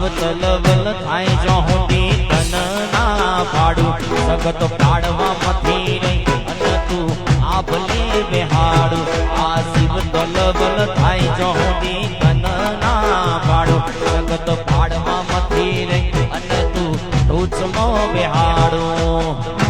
ભાવ તલવલ થાય જો હોતી તન ના પાડું સગત પાડવા મથી રહી અને તું આ ભલે બેહાડું. આ શિવ તલવલ થાય જો હોતી તન ના પાડું સગત પાડવા મથી રહી અને તું ટોચમો બેહાડું.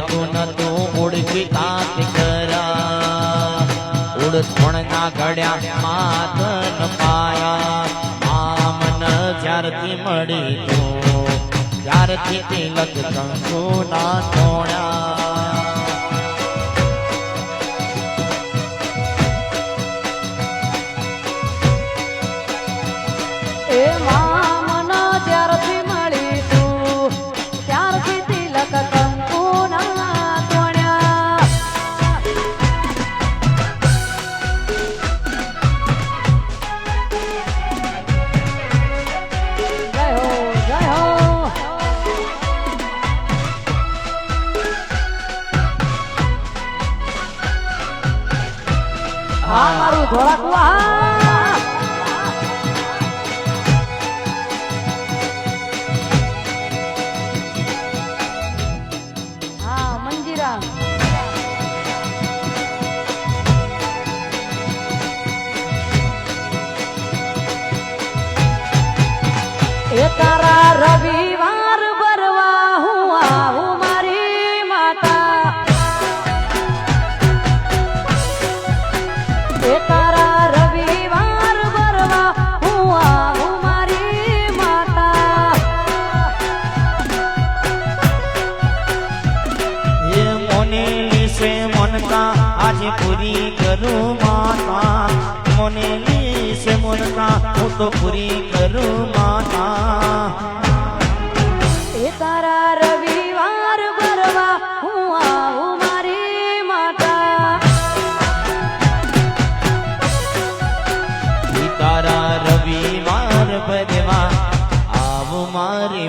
ગમતું નતું, ઓળખી તાત કરા ઓળખણના ગળ્યા માતન પાયા. આમન જ્યારથી મળી તો ત્યારથી તિલક કંકુના તોડ્યા. થોડાક હા મંજીરા. એ તારા રવિ પૂરી કરું માતા મને લીસ મનતા હું તો પૂરી કરું માતા એ તારા રવિવાર ભરવા હું આવું મારી માતા તારા રવિવાર ભરવા આવું મારી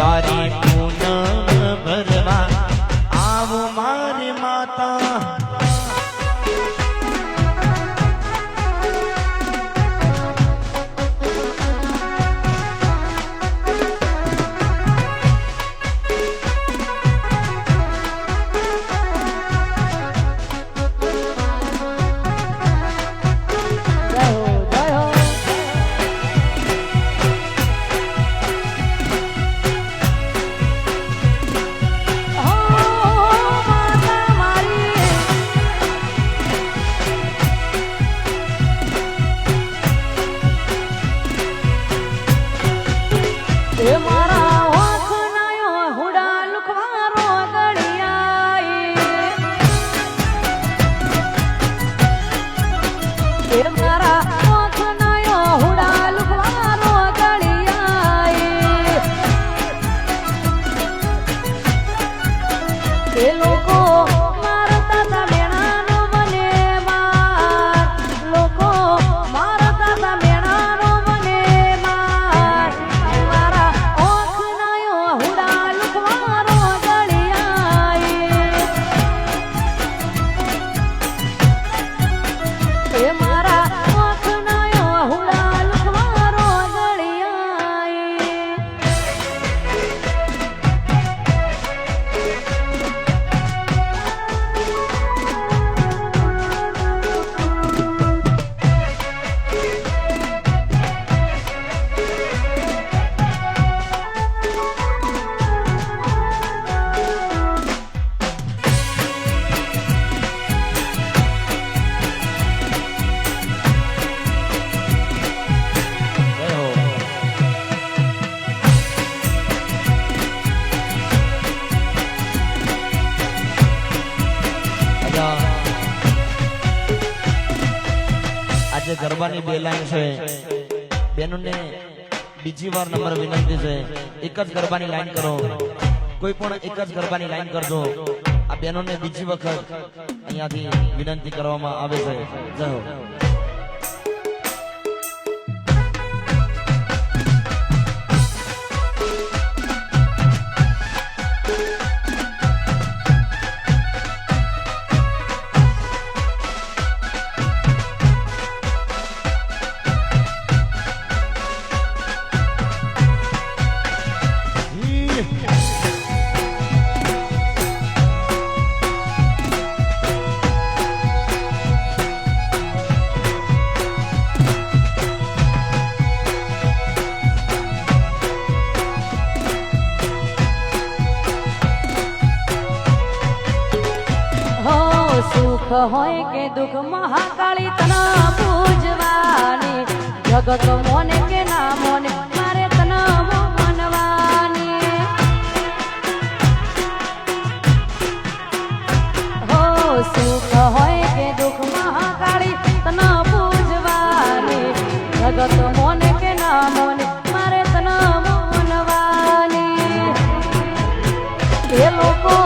તારી એ મારા આજે ગરબાની બે લાઈન છે. બેનોને બીજી વાર નંબર વિનંતી છે. એક જ ગરબાની લાઈન કરો. કોઈ પણ એક જ ગરબાની લાઈન કરજો. આ બેનોને બીજી વખત અહીંયાથી વિનંતી કરવામાં આવે છે. જય સુખ હોય કે દુઃખ, મહાકાળી તના પૂજવાની. જગત મોને કે ના મોને, મારે તના મનવાની. હો, સુખ હોય કે દુઃખ, મહાકાળી તના પૂજવાની. જગત મોને કે ના મોને, મારે તના મનવાની. એ લોકો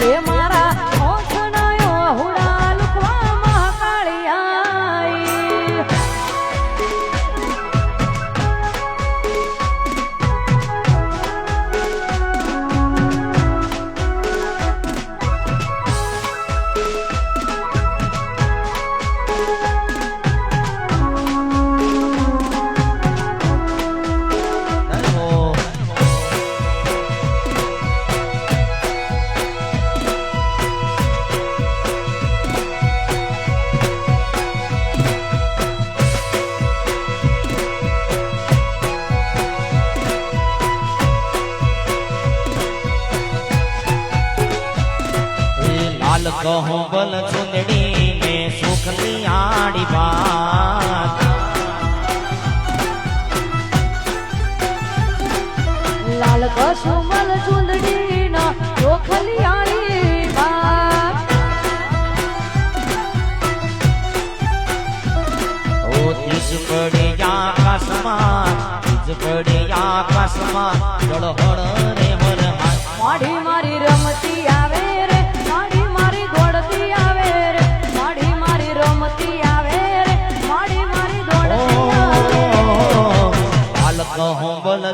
એ બલ ચુંદડી ને સુખલી આડી વાત. લાલ કશુમલ ચુંદડીના આડી વાત. ઓ તીજ પડે આકાશમાં તીજ પડે આકાશમાં જળહળ নহবল